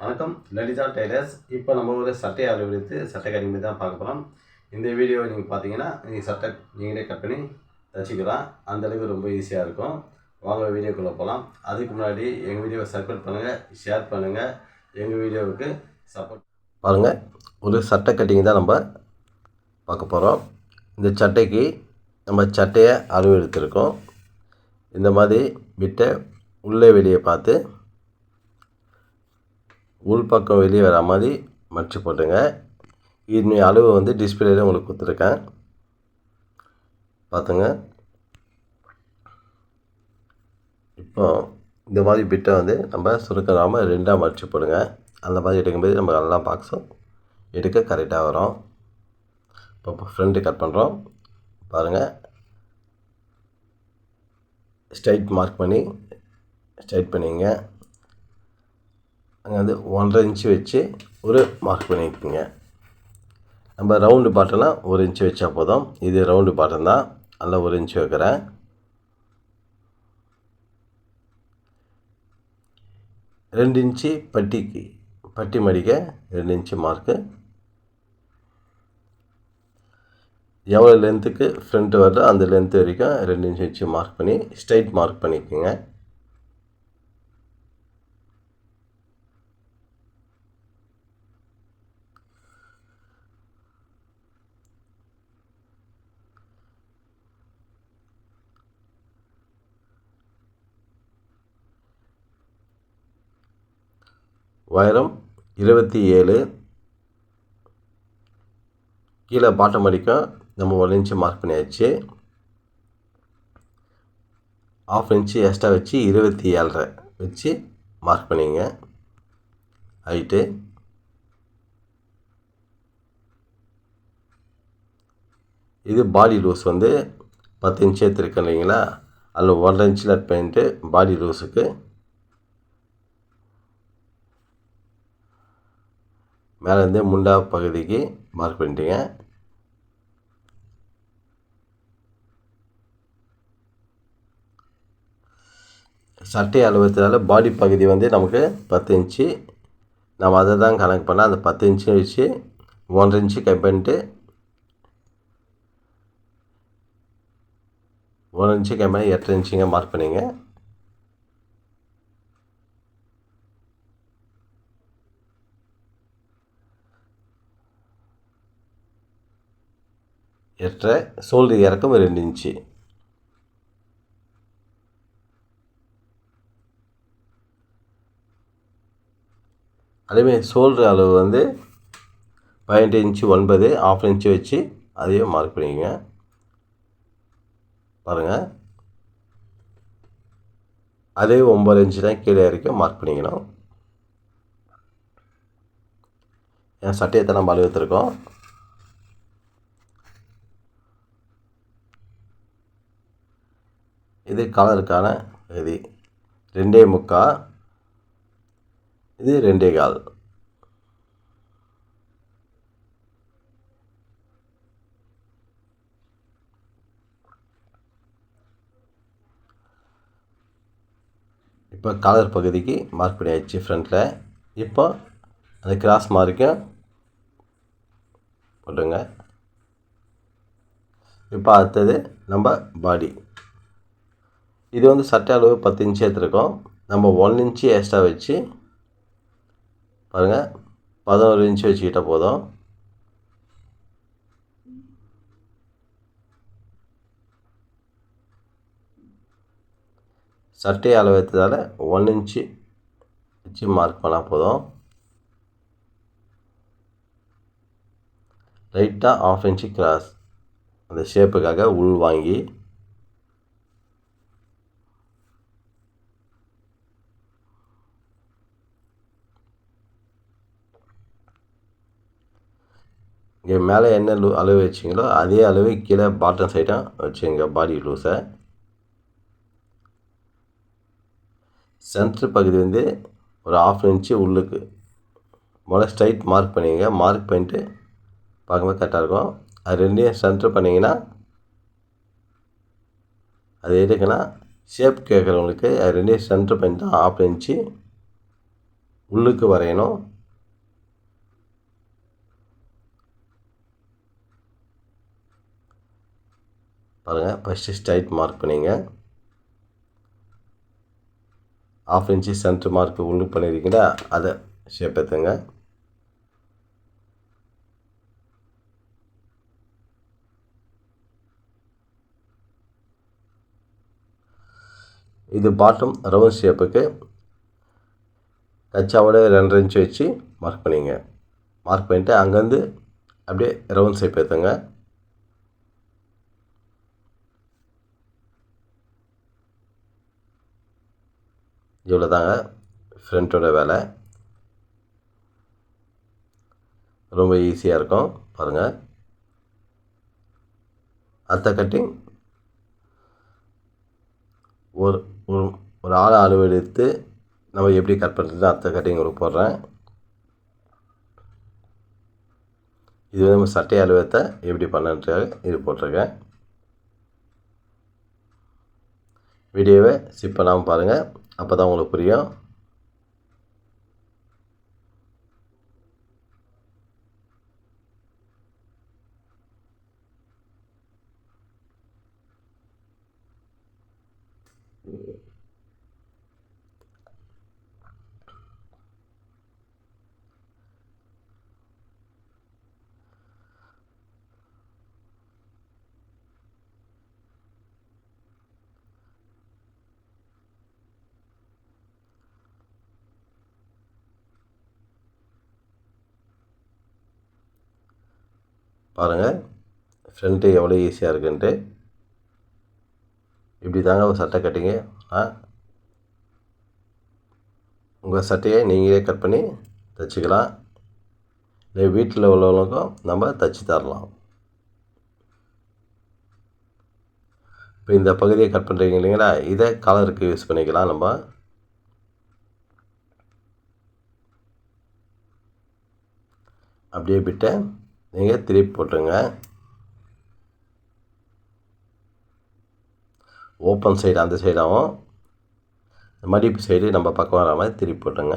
வணக்கம் லலிதா டைலர்ஸ் இப்போ நம்ம ஒரு சட்டை அளவெடுத்து சட்டை கட்டிங் தான் பார்க்க போகிறோம் இந்த வீடியோ நீங்கள் பார்த்தீங்கன்னா நீங்கள் சட்டை நீங்களே கட் பண்ணி தச்சுக்கலாம். அந்த அளவுக்கு ரொம்ப ஈஸியாக இருக்கும். வாங்க வீடியோக்குள்ளே போகலாம் அதுக்கு முன்னாடி எங்கள் வீடியோவை சப்போர்ட் பண்ணுங்கள் ஷேர் பண்ணுங்கள் எங்கள் வீடியோவுக்கு சப்போர்ட் பாருங்கள் ஒரு சட்டை கட்டிங் தான் நம்ம பார்க்க போகிறோம் இந்த சட்டைக்கு நம்ம சட்டையை அளவு எடுத்திருக்கோம். இந்த மாதிரி விட்ட உள்ளே வெளியே பார்த்து உள் பக்கம் வெளியே வர மாதிரி மடிச்சு போட்டுங்க. இதனுடைய அளவு வந்து டிஸ்பிளேல உங்களுக்கு கொடுத்துருக்கேன். பார்த்துங்க. இப்போ இந்த மாதிரி பிட்டை வந்து நம்ம சுருக்காமல் ரெண்டாக மடிச்சு போடுங்க. அந்த மாதிரி எடுக்கும்போது நம்ம நல்லா பாக்ஸும் எடுக்க கரெக்டாக வரும். இப்போ ஃப்ரண்ட்டு கட் பண்ணுறோம் பாருங்கள் ஸ்ட்ரைட் மார்க் பண்ணி ஸ்ட்ரைட் பண்ணிங்க. அங்கே வந்து ஒன்றரை இன்ச்சு வச்சு ஒரு மார்க் பண்ணிக்கோங்க நம்ம ரவுண்டு பாட்டெல்லாம் ஒரு இன்ச்சு வச்சா போதும். இது ரவுண்டு பாட்டம் தான். நல்லா ஒரு இன்ச்சு வைக்கிறேன். ரெண்டு இன்ச்சு பட்டிக்கு பட்டி மடிக்க ரெண்டு இன்ச்சு மார்க்கு எவ்வளோ லென்த்துக்கு ஃப்ரண்ட்டு வருதோ அந்த லென்த்து வரைக்கும் ரெண்டு இன்ச்சு வச்சு மார்க் பண்ணி ஸ்ட்ரைட் மார்க் பண்ணிக்கோங்க. உயரம் இருபத்தி ஏழு. கீழே பாட்டம் அடிக்கும் நம்ம ஒரு இன்ச்சு மார்க் பண்ணியாச்சு. ஆஃப் இன்ச்சு எக்ஸ்ட்ரா வச்சு இருபத்தி ஏழரை வச்சு மார்க் பண்ணிங்க. ஹைட்டு இது பாடி லூஸ் வந்து பத்து இன்ச்சு எடுத்துருக்கேன் இல்லைங்களா? அதில் ஒன்றரை இன்ச்சில் பெயிண்ட்டு பண்ணிட்டு பாடி லூஸுக்கு மேலேருந்து முண்டா பகுதிக்கு மார்க் பண்ணிட்டீங்க. சட்டை அளவுறதுனால பாடி பகுதி வந்து நமக்கு பத்து இன்ச்சு நம்ம அதை தான் கணக்கு பண்ணால் அந்த பத்து இன்ச்சு வச்சு ஒன்றரை இன்ச்சு கட் பண்ணிட்டு ஒன்றரை இன்ச்சு கட் பண்ணி எட்டரை இன்ச்சுங்க மார்க் பண்ணிங்க. எட்டரை சோல்டர் இறக்கம் ரெண்டு இன்ச்சு. அதேமாதிரி சோல்டர் அளவு வந்து பதினெட்டு இன்ச்சு ஒன்பது ஆஃப் இன்ச்சு வச்சு அதையும் மார்க் பண்ணிக்கோங்க. பாருங்கள் அதே ஒம்பது இன்ச்சு தான் கீழே வரைக்கும் மார்க் பண்ணிக்கணும். என் சட்டையை தான் நம்ம அளவுத்திருக்கோம் இது காலருக்கான பகுதி ரெண்டே முக்கா. இது ரெண்டே கால். இப்போ காலர் பகுதிக்கு மார்க் பண்ணியாச்சு ஃப்ரண்ட்டில் இப்போ அந்த கிராஸ் மார்க்கும் போட்டுங்க இப்போ அடுத்தது நம்ம பாடி இது வந்து சட்டை அளவு பத்து இன்ச்சு எடுத்துருக்கோம். நம்ம ஒன் இன்ச்சு எக்ஸ்ட்ரா வச்சு பாருங்கள் பதினோரு இன்ச்சு வச்சுக்கிட்டால் போதும். சட்டை அளவு எடுத்ததால் ஒன் இன்ச்சு வச்சு மார்க் பண்ணால் போதும். லைட்டாக ஆஃப் இன்ச்சு கிராஸ் அந்த ஷேப்புக்காக உள் வாங்கி இங்கே மேலே என்ன லூ அளவு வச்சிங்களோ அதே அளவு கீழே பாட்டம் சைடாக வச்சுங்க பாடி லூஸை சென்ட்ரு பகுதி வந்து ஒரு ஆஃப் இன்ச்சு உள்ளுக்கு. முதல்ல ஸ்ட்ரைட் மார்க் பண்ணிங்க மார்க் பண்ணிட்டு பார்க்கும்போது கரெக்டாக இருக்கும். அது ரெண்டையும் சென்ட்ரு பண்ணிங்கன்னா அது எதுக்குன்னா ஷேப் கேட்குறவங்களுக்கு அது ரெண்டையும் சென்ட்ரு பண்ணி தான் ஆஃப் இன்ச்சு உள்ளுக்கு வரையணும். பாருங்கள் ஃபஸ்ட்டு ஸ்ட்ரைட் மார்க் பண்ணிங்க. ஆஃப் இன்ச்சு சென்ட்ரு மார்க் உள்ளு பண்ணியிருக்கீங்களா அதை ஷேப் எடுத்துங்க இது பாட்டம் ரவுண்ட் ஷேப்புக்கு கச்சாவோட ரெண்டரை இன்ச்சு வச்சு மார்க் பண்ணிங்க. மார்க் பண்ணிவிட்டு அங்கேருந்து அப்படியே ரவுண்ட் ஷேப் எடுத்துங்க இவ்வளோ தாங்க ஃப்ரண்ட்டோட வேலை. ரொம்ப ஈஸியாக இருக்கும். பாருங்கள் அடுத்த கட்டிங் ஒரு ஒரு ஒரு ஆள் அளவு எடுத்து நம்ம எப்படி கட் பண்ணுறது அடுத்த கட்டிங் உங்களுக்கு போடுறேன். இது வந்து நம்ம சட்டை அலுவலத்தை எப்படி பண்ணுறது இது போட்டிருக்கேன். வீடியோவை ஸ்கிப் பண்ணாமல் பாருங்கள் அப்போ தான் உங்களுக்கு புரியும். பாருங்கள் ஃப்ரண்ட்டு எவ்வளோ ஈஸியாக இருக்குன்ட்டு. இப்படி தாங்க ஒரு சட்டை கட்டிங்க. ஆ? உங்கள் சட்டையை நீங்களே கட் பண்ணி தைச்சிக்கலாம். இல்லை வீட்டில் உள்ளவங்களுக்கும் நம்ம தைச்சி தரலாம். இப்போ இந்த பகுதியை கட் பண்ணுறீங்க இல்லைங்களா? இதை கலருக்கு யூஸ் பண்ணிக்கலாம் நம்ம. அப்படியே விட்டேன். நீங்கள் திருப்பி போட்டுருங்க. ஓப்பன் சைடு அந்த சைடாகவும் மடிப்பு சைடு நம்ம பக்கம் வர மாதிரி திருப்பி போட்டுருங்க.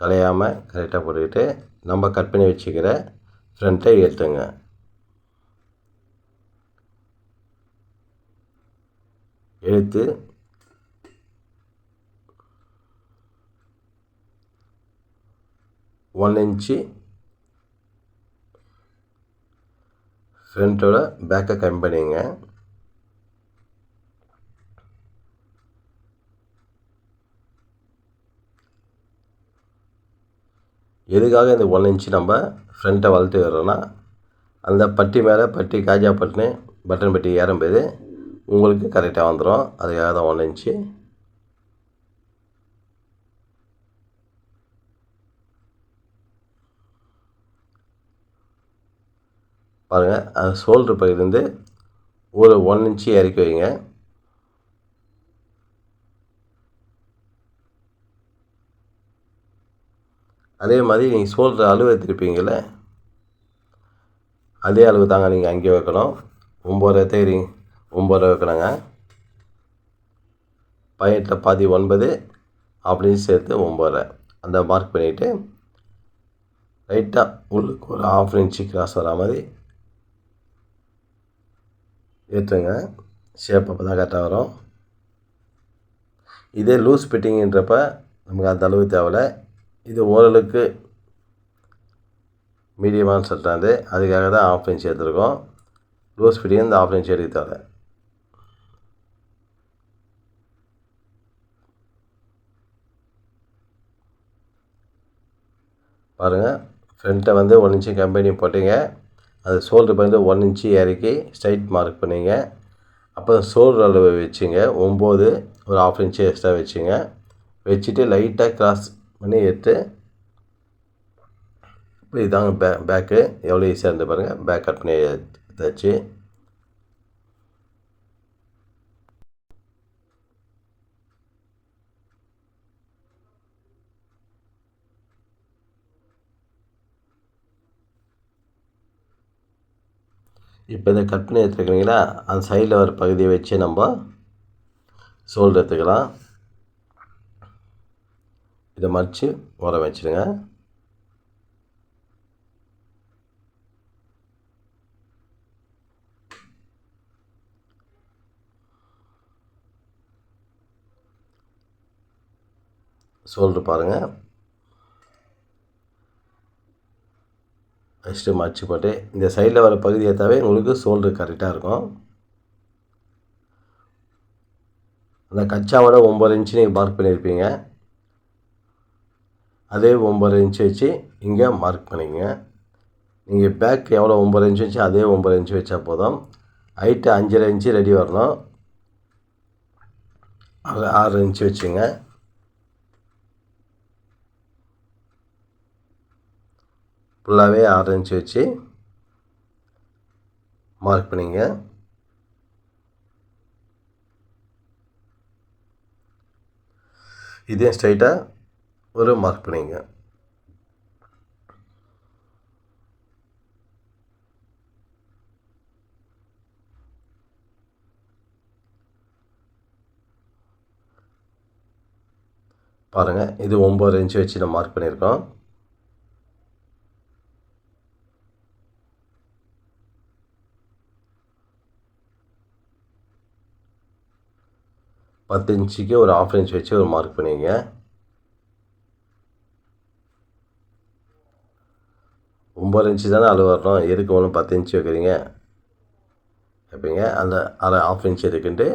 கலையாமல் கரெக்டாக போட்டுக்கிட்டு நம்ம கட் பண்ணி வச்சுக்கிற ஃப்ரண்ட்டை எடுத்துங்க எடுத்து ஒன் இன்ச்சு ஃப்ரண்ட்டோட பேக்கை கம்மி பண்ணிங்க. எதுக்காக இந்த ஒன் இன்ச்சு நம்ம ஃப்ரண்ட்டை வளர்த்து வர்றோன்னா அந்த பட்டி மேலே பட்டி காஜா பட்டுன்னு பட்டன் பட்டி ஏறும்போது உங்களுக்கு கரெக்டாக வந்துடும் அதுக்காக தான் ஒன் இன்ச்சு பாருங்கள் அது ஷோல்ட்ரு பகுதியிலேருந்து ஒரு ஒன் இன்ச்சு இறக்கி வைங்க. அதே மாதிரி நீங்கள் ஷோல்டர் அளவு எடுத்துருப்பீங்கள அதே அளவு தாங்க நீங்கள் அங்கேயே வைக்கணும். ஒம்பது தேரிங்க ஒம்பது ரூபா வைக்கணுங்க பதினெட்டில் பாதி ஒன்பது அப்படின்னு சேர்த்து ஒம்பது அந்த மார்க் பண்ணிவிட்டு லைட்டாக உள்ளுக்கு ஒரு ஆஃப் இன்ச்சு கிராஸ் வர மாதிரி ஏற்றுங்க ஷேப் அப்போ தான் கரெக்டாக வரும். இதே லூஸ் ஃபிட்டிங்கன்றப்ப நமக்கு அந்த அளவு தேவையில்லை. இது ஓரளவுக்கு மீடியமான சட்டாந்து அதுக்காக தான் ஆஃப் இன்ச் எடுத்துருக்கோம். லூஸ் ஃபிட்டிங் இந்த ஆஃப் இன்ச் எடுக்க தேவை பாருங்கள் ஃப்ரண்ட்டை வந்து ஒன் இன்ச்சு கம்பெனி போட்டிங்க. அது ஷோல்டர் வந்து ஒன் இன்ச்சு இறக்கி ஸ்ட்ரைட் மார்க் பண்ணிங்க. அப்போ ஷோல்டர் அளவு வச்சுங்க. ஒம்பது ஒரு ஆஃப் இன்ச்சு எக்ஸ்ட்ரா வச்சுங்க. வச்சுட்டு லைட்டாக கிராஸ் பண்ணி எடுத்து இப்போ இதாங்க பே பேக்கு எவ்வளோ ஈஸியாக இருந்து பாருங்கள் பேக் கட் பண்ணி தைச்சி இப்போ இந்த கட் பண்ணி எடுத்துருக்கிறீங்களா அந்த சைடில் வர பகுதியை வச்சு நம்ம சோல்டு எடுத்துக்கலாம் இதை மடித்து உரம் வச்சுடுங்க சோல்டர் பாருங்கள் ஃபஸ்ட்டு மடிச்சு போட்டு இந்த சைடில் வர பகுதி ஏற்றாவே உங்களுக்கு சோல்டர் கரெக்டாக இருக்கும். அந்த கச்சாவோட ஒம்பது இன்ச்சு நீங்கள் மார்க் பண்ணியிருப்பீங்க அதே ஒம்பது இன்ச்சு வச்சு இங்கே மார்க் பண்ணிக்கங்க. நீங்கள் பேக் எவ்வளோ ஒம்பது இன்ச்சு வச்சு அதே ஒம்பது இன்ச்சு வச்சா போதும். ஹைட்டு அஞ்சரை இன்ச்சு ரெடி வரணும். ஆறு ஆறு இன்ச்சு வச்சுங்க. ஃபுல்லாகவே ஆறு வச்சு மார்க் பண்ணிங்க. இதே ஸ்ட்ரைட்டாக ஒரு மார்க் பண்ணிங்க. பாருங்கள் இது ஒம்பது இன்ச்சு வச்சு நம்ம மார்க் பண்ணியிருக்கோம். பத்து இன்ச்சுக்கு ஒரு ஆஃப் இன்ச் வச்சு ஒரு மார்க் பண்ணிங்க ஒம்பது இன்ச்சு தானே அளவு வரணும் எதுக்கு ஒன்று பத்து இன்ச்சு வைக்கிறீங்க? எப்படிங்க அந்த அரை ஆஃப் இன்ச் இருக்குன்ட்டு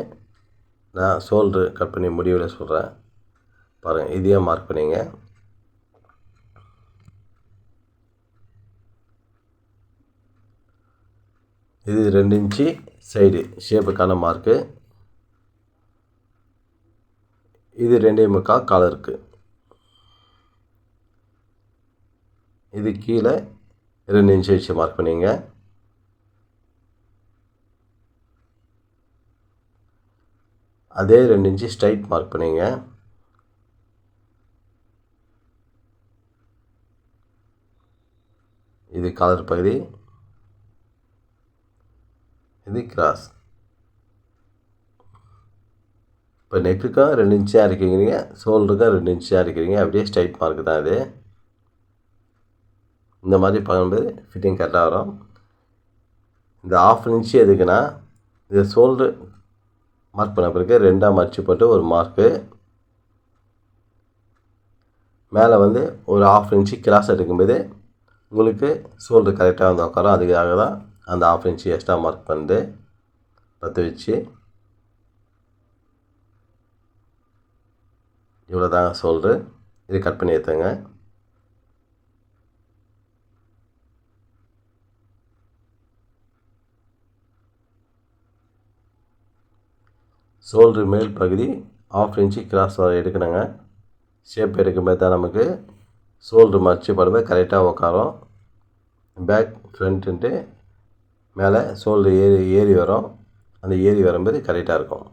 நான் சோல்ட்ரு கட் பண்ணி முடிவில் சொல்கிறேன் பாருங்கள் இதையே மார்க் பண்ணிங்க இது ரெண்டு இன்ச்சு சைடு ஷேப்புக்கான மார்க்கு இது ரெண்டே முக்கால் இருக்குது இது கீழே ரெண்டு இன்ச்சு வச்சு மார்க் பண்ணிங்க. அதே ரெண்டு இன்ச்சு ஸ்ட்ரைட் மார்க் பண்ணிங்க. இது காலர் பகுதி. இது கிராஸ் இப்போ நெக்குக்கும் ரெண்டு இன்ச்சாக இருக்கிறீங்க ஷோல்டருக்கும் ரெண்டு இன்ச்சாக இருக்கிறீங்க அப்படியே ஸ்ட்ரைட் மார்க் தான் இது இந்த மாதிரி பண்ணும்போது ஃபிட்டிங் கரெக்டாக வரும். இந்த ஆஃப் இன்ச்சு எதுக்குன்னா இந்த ஷோல்டர் மார்க் பண்ண பிறகு ரெண்டாக மடிச்சு போட்டு ஒரு மார்க்கு மேலே வந்து ஒரு ஆஃப் இன்ச்சு கிளாஸ் எடுக்கும்போது உங்களுக்கு ஷோல்டர் கரெக்டாக வந்து உட்காரும். அதுக்காக தான் அந்த ஆஃப் இன்ச்சு எக்ஸ்ட்ரா மார்க் பண்ணிட்டு பற்ற வச்சு இவ்வளோ தாங்க ஷோல்ட்ரு இது கட் பண்ணி ஏற்றுங்க ஷோல்ட்ரு மேல் பகுதி ஆஃப் இன்ச்சு கிராஸ் வர எடுக்கணுங்க. ஷேப் எடுக்கும்போது தான் நமக்கு ஷோல்ட்ரு மடிச்சு படும்போது கரெக்டாக உட்காரும் பேக் ஃப்ரண்ட்டுன்ட்டு மேலே ஷோல்ட்ரு ஏறி ஏறி வரும். அந்த ஏறி வரும்போது கரெக்டாக இருக்கும்.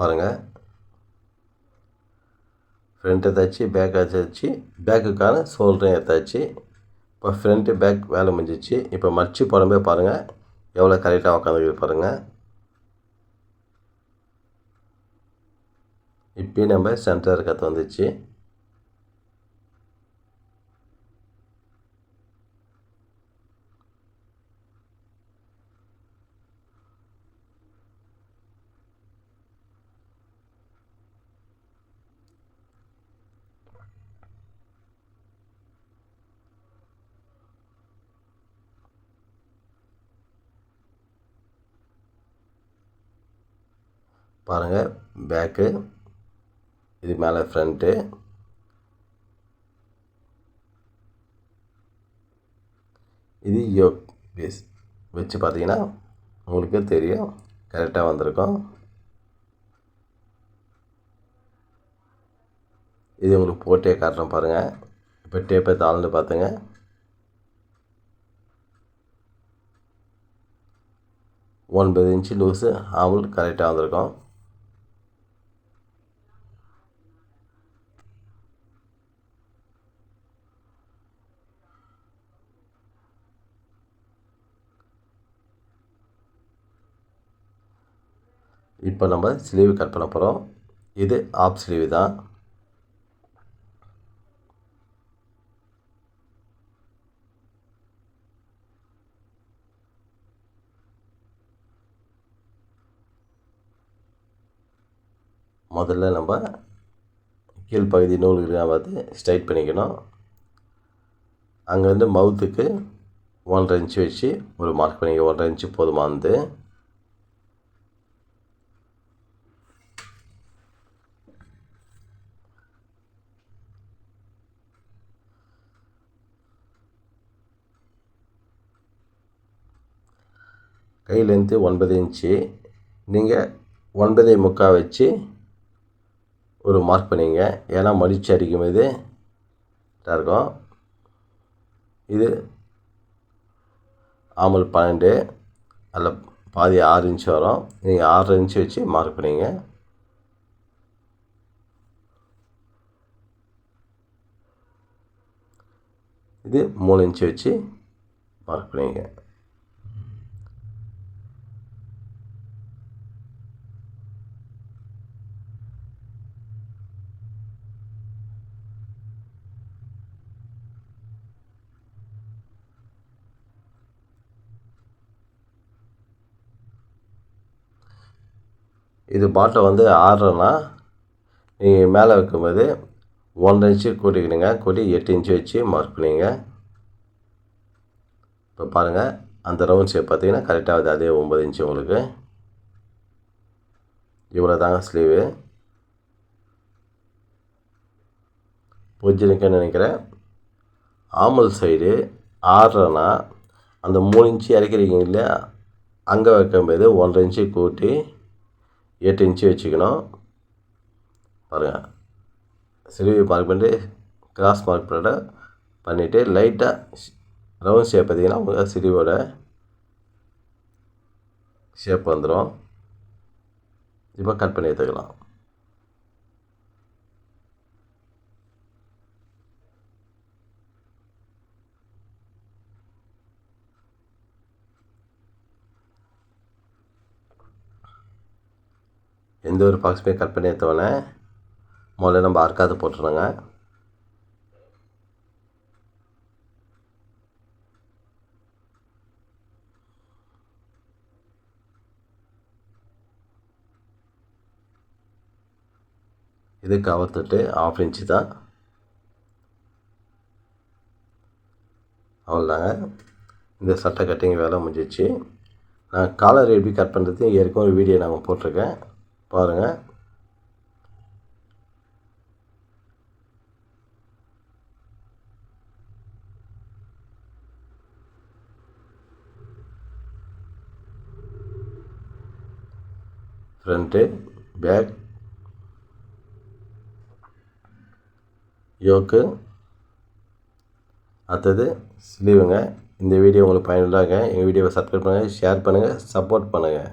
பாருங்கள் ஃப்ரண்ட்டை தைச்சி பேக்கை தைச்சி பேக்குக்கான சோல்டரையும் தைச்சி. இப்போ ஃப்ரண்ட்டு பேக் வேலை முடிஞ்சிச்சு. இப்போ மடிச்சு போடும்போது பாருங்கள் எவ்வளோ கரெக்டாக உட்காந்துருக்கு பாருங்கள் இப்போயும் நம்ம சென்டர் கற்று வந்துச்சு. பாருங்கள் பேக்கு இது மேலே ஃப்ரண்ட்டு இது யோக் பீஸ் வச்சு பார்த்தீங்கன்னா உங்களுக்கு தெரியும் கரெக்டாக வந்திருக்கும். இது உங்களுக்கு போட்டே காட்டுறோம் பாருங்கள் இப்போ டேப்பை தாழ்ந்து பார்த்துங்க. ஒன்பது இன்ச்சு லூஸு ஆமுல் கரெக்டாக வந்திருக்கும். இப்போ நம்ம ஸ்லீவ் கட் பண்ண போகிறோம் இது ஆஃப் ஸ்லீவ் தான். முதல்ல நம்ம கீழ்ப்பகுதி நூல் இருக்கா வந்து ஸ்ட்ரைட் பண்ணிக்கணும். அங்கேருந்து மவுத்துக்கு ஒன்றரை இன்ச்சு வச்சு ஒரு மார்க் பண்ணிக்க. ஒன்றரை இன்ச்சு போதுமானது. கை லென்த்து ஒன்பது இன்ச்சு நீங்கள் ஒன்பதே முக்கால் வச்சு ஒரு மார்க் பண்ணிங்க. ஏன்னா மடித்து அடிக்கும் போது இருக்கும். இது ஆமல் பன்னெண்டு அதில் பாதி ஆறு இன்ச்சு வரும். நீங்கள் ஆறரை இன்ச்சு வச்சு மார்க் பண்ணிங்க. இது மூணு இன்ச்சு வச்சு மார்க் பண்ணிங்க. இது பாட்டை வந்து ஆடுறோன்னா நீங்கள் மேலே வைக்கும்போது ஒன்றரை இன்ச்சு கூட்டிக்கணுங்க கூட்டி எட்டு இன்ச்சு வச்சு மார்க் பண்ணிங்க. இப்போ பாருங்கள் அந்த ரவுண்ட் ஷேப் பார்த்தீங்கன்னா கரெக்டாக வருது. அதே ஒம்பது இன்ச்சு உங்களுக்கு. இவ்வளோ தாங்க ஸ்லீவு புரிஞ்சுருக்கேன்னு நினைக்கிறேன். ஆமல் சைடு ஆடுறேன்னா அந்த மூணு இன்ச்சு இறக்கிறீங்க இல்லையா? அங்கே வைக்கும்போது ஒன்றரை இன்ச்சு கூட்டி எட்டு இன்ச்சு வச்சுக்கணும். பாருங்கள் சிலுவை மார்க் பண்ணிட்டு கிராஸ் மார்க் பண்ணிட்டு பண்ணிவிட்டு லைட்டாக ரவுண்ட் ஷேப் பார்த்தீங்கன்னா உங்களுக்கு சிலுவோட ஷேப் வந்துடும் இப்போ கட் பண்ணி எடுத்துக்கலாம். எந்த ஒரு பாக்ஸுமே கட் பண்ணி எடுத்தோடனே முதல்ல நம்ம அர்க்காது போட்டுருங்க இது கவர்த்துட்டு ஆஃப் இன்ச்சு தான். அவ்வளோதாங்க இந்த சட்டை கட்டிங் வேலை முடிஞ்சிச்சு. நான் காலர் எப்படி கட் பண்ணுறது ஏற்கனவே ஒரு வீடியோ நாங்கள் போட்டிருக்கேன். பாருங்கள் ஃப்ரண்ட்டு பேக் யோக்கு அடுத்தது ஸ்லீவுங்க இந்த வீடியோ உங்களுக்கு பயனுள்ளாக எங்கள் வீடியோவை சப்ஸ்கிரைப் பண்ணுங்கள் ஷேர் பண்ணுங்கள் சப்போர்ட் பண்ணுங்கள்